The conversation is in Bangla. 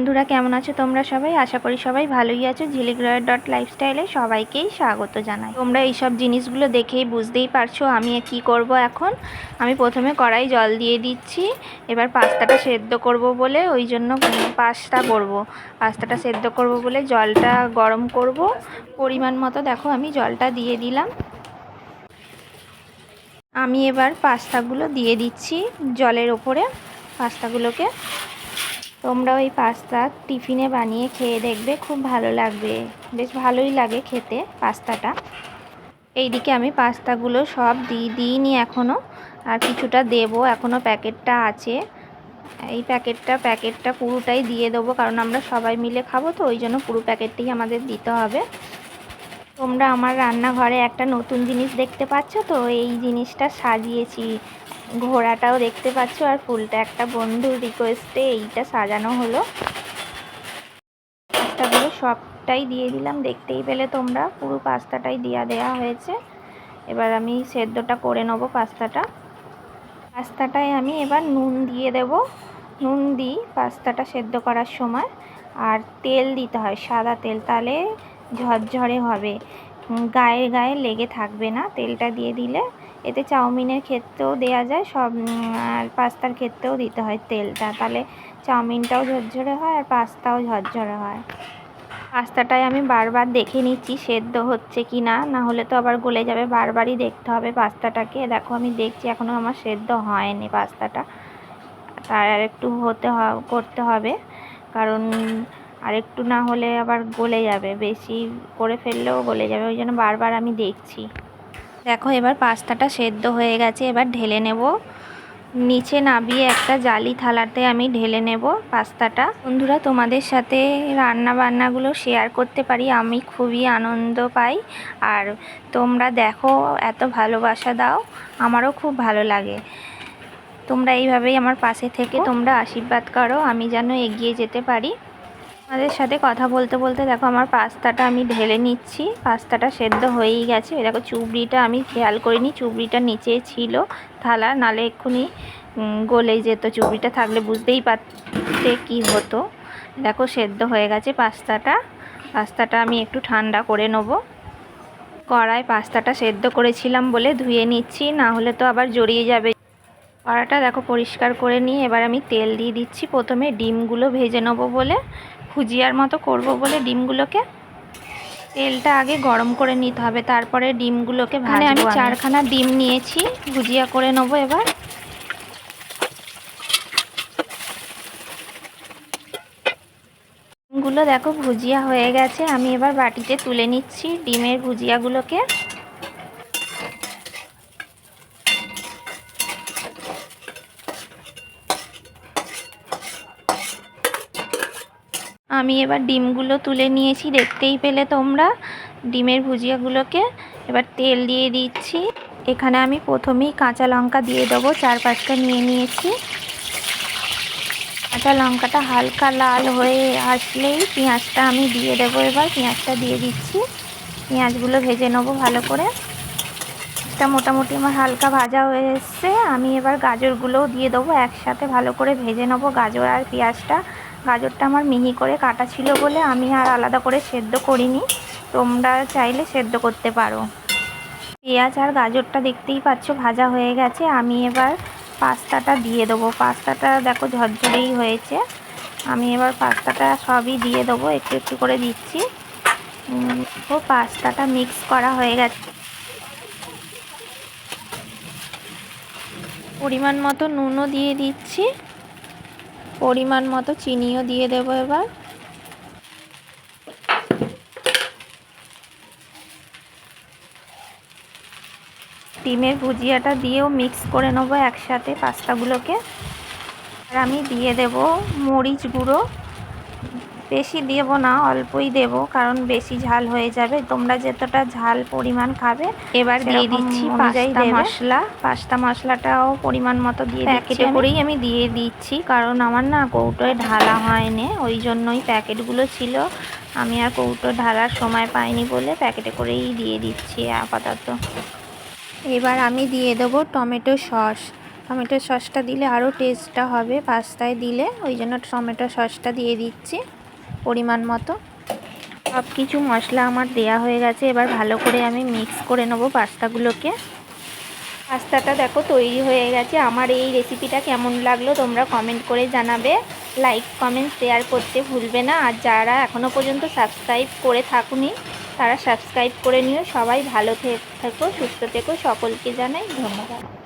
বন্ধুরা, কেমন আছো তোমরা সবাই? আশা করি সবাই ভালোই আছো। ঝিলিক রয়ের ডট লাইফস্টাইলে সবাইকেই স্বাগত জানাই। তোমরা এইসব জিনিসগুলো দেখেই বুঝতেই পারছ আমি কি করব এখন। আমি প্রথমে কড়াই জল দিয়ে দিচ্ছি। এবার পাস্তাটা সেদ্ধ করব বলে, ওই জন্য পাস্তা করব। পাস্তাটা সেদ্ধ করব বলে জলটা গরম করব। পরিমাণ মতো দেখো, আমি জলটা দিয়ে দিলাম। আমি এবার পাস্তাগুলো দিয়ে দিচ্ছি জলের ওপরে, পাস্তাগুলোকে। তোমরা ওই পাস্তা টিফিনে বানিয়ে খেয়ে দেখবে, খুব ভালো লাগবে। বেশ ভালোই লাগে খেতে পাস্তাটা। এইদিকে আমি পাস্তাগুলো সব দিই দিইনি এখনও আর কিছুটা দেবো এখনও প্যাকেটটা আছে। এই প্যাকেটটা প্যাকেটটা পুরোটাই দিয়ে দেবো, কারণ আমরা সবাই মিলে খাব, তো ওই জন্য পুরো প্যাকেটটাই আমাদের দিতে হবে। তোমরা আমার রান্নাঘরে একটা নতুন জিনিস দেখতে পাচ্ছ, তো এই জিনিসটা সাজিয়েছি। ঘোড়াটাও দেখতে পাচ্ছ আর ফুলটা একটা বন্ধুর রিকোয়েস্টে এইটা সাজানো হলো। পাস্তাগুলো সবটাই দিয়ে দিলাম, দেখতেই পেলে তোমরা। পুরো পাস্তাটাই দেওয়া দেওয়া হয়েছে। এবার আমি সেদ্ধটা করে নেব পাস্তাটা। পাস্তাটায় আমি এবার নুন দিয়ে দেব। নুন দিই পাস্তাটা সেদ্ধ করার সময়। আর তেল দিতে হয়, সাদা তেল, তাহলে ঝরঝরে হবে। গায়ে গায়ে লেগে থাকবে না। তেলটা দিয়ে দিলে এতে চাউমিনের ক্ষেত্রেও দেয়া যায়, সব আর পাস্তার ক্ষেত্রেও দিতে হয় তেলটা। তাহলে চাউমিনটাও ঝরঝরে হয় আর পাস্তাও ঝরঝরে হয়। পাস্তাটায় আমি বারবার দেখে নিচ্ছি, সেদ্ধ হচ্ছে কি না না হলে তো আবার গলে যাবে। বারবারই দেখতে হবে পাস্তাটাকে। দেখো, আমি দেখছি এখনও আমার সেদ্ধ হয়নি পাস্তাটা। তার আর একটু হতে করতে হবে। কারণ আর একটু না হলে আবার গলে যাবে। বেশি করে ফেললেও গলে যাবে। ওই জন্য বারবার আমি দেখছি। দেখো, এবার পাস্তাটা সেদ্ধ হয়ে গেছে, এবার ঢেলে নেব। নিচে নাবিয়ে একটা জালি থালাতে আমি ঢেলে নেব পাস্তাটা। বন্ধুরা, তোমাদের সাথে রান্না বান্নাগুলো শেয়ার করতে পারি, আমি খুবই আনন্দ পাই। আর তোমরা দেখো, এত ভালোবাসা দাও, আমারও খুব ভালো লাগে। তোমরা এইভাবেই আমার পাশে থেকে তোমরা আশীর্বাদ করো, আমি যেন এগিয়ে যেতে পারি। আমাদের সাথে কথা বলতে বলতে দেখো আমার পাস্তাটা আমি ঢেলে নিচ্ছি। পাস্তাটা সেদ্ধ হয়েই গেছে। দেখো চুবড়িটা আমি খেয়াল করিনি, চুবড়িটা নিচে ছিল থালা, নালে এক্ষুনি গলে যেত চুবড়িটা থাকলে বুঝতেই পারতে কি হতো। দেখো সেদ্ধ হয়ে গেছে পাস্তাটা। পাস্তাটা আমি একটু ঠান্ডা করে নেব। কড়ায় পাস্তাটা সেদ্ধ করেছিলাম বলে ধুয়ে নিচ্ছি, না হলে তো আবার জড়িয়ে যাবে। কড়াটা দেখো পরিষ্কার করে নিয়ে এবার আমি তেল দিয়ে দিচ্ছি। প্রথমে ডিমগুলো ভেজে নেব বলে। ভুজিয়ার মতো করব বলে ডিমগুলোকে। তেলটা আগে গরম করে নিতে হবে তারপরে ডিমগুলোকে ভাজবো আমি। চারখানা ডিম নিয়েছি ভুজিয়া করে নেব এবার। ডিমগুলো দেখো ভুজিয়া হয়ে গেছে আমি এবার বাটিতে তুলে নিচ্ছি ডিমের ভুজিয়াগুলোকে। আমি এবার ডিমগুলো তুলে নিয়েছি, দেখতেই পেলে তোমরা। ডিমের ভুজিয়াগুলোকে এবার তেল দিয়ে দিচ্ছি। এখানে আমি প্রথমেই কাঁচা লঙ্কা দিয়ে দেবো চার পাঁচটা নিয়ে নিয়েছি। কাঁচা লঙ্কাটা হালকা লাল হয়ে আসলেই পেঁয়াজটা আমি দিয়ে দেবো এবার। পেঁয়াজটা দিয়ে দিচ্ছি। পেঁয়াজগুলো ভেজে নেব ভালো করে। এটা মোটামুটি আমার হালকা ভাজা হয়ে এসছে। আমি এবার গাজরগুলোও দিয়ে দেবো একসাথে ভালো করে ভেজে নেব গাজর আর পেঁয়াজটা। গাজরটা আমার মিহি করে কাটা ছিল বলে আমি আর আলাদা করে সেদ্ধ করিনি। তোমরা চাইলে সেদ্ধ করতে পারো। পেঁয়াজ আর গাজরটা দেখতেই পাচ্ছ ভাজা হয়ে গেছে। আমি এবার পাস্তাটা দিয়ে দেবো। পাস্তাটা দেখো ঝরঝরেই হয়েছে। আমি এবার পাস্তাটা সবই দিয়ে দেবো। একটু একটু করে দিচ্ছি। ও পাস্তাটা মিক্স করা হয়ে গেছে। পরিমাণ মতো নুনও দিয়ে দিচ্ছি। পরিমাণ মতো চিনিও দিয়ে দেব এবার। ডিমের ভুজিয়াটা দিয়েও মিক্স করে নেব একসাথে পাস্তাগুলোকে। আর আমি দিয়ে দেব মরিচ গুঁড়ো। বেশি দেব না অল্পই দেব কারণ বেশি ঝাল হয়ে যাবে। তোমরা যতটা ঝাল পরিমাণ খাবে এবার দিয়ে দিচ্ছি পাস্তা মশলা। পাস্তা মশলাটাও পরিমাণ মতো দিয়ে প্যাকেটে করেই আমি দিয়ে দিচ্ছি কারণ আমার না কৌটোয় ঢালা হয়নি ওই জন্যই প্যাকেটগুলো ছিল। আমি আর কৌটো ঢালার সময় পাইনি বলে প্যাকেটে করেই দিয়ে দিচ্ছি আপাতত। এবার আমি দিয়ে দেবো টমেটো সস। টমেটো সসটা দিলে আরও টেস্টটা হবে পাস্তায় দিলে ওই জন্য টমেটো সসটা দিয়ে দিচ্ছি। পরিমাণ মতো। সব কিছু মশলা আমার দেয়া হয়ে গেছে। এবার ভালো করে আমি মিক্স করে নেব পাস্তাগুলোকে। পাস্তাটা দেখো তৈরি হয়ে গেছে। আমার এই রেসিপিটা কেমন লাগল তোমরা কমেন্ট করে জানাবে। লাইক কমেন্ট শেয়ার করতে ভুলবে না। আর যারা এখনও পর্যন্ত সাবস্ক্রাইব করে থাকুনি, তারা সাবস্ক্রাইব করে নিও। সবাই ভালো থেকো, সুস্থ থেকো। সকলকে জানাই ধন্যবাদ।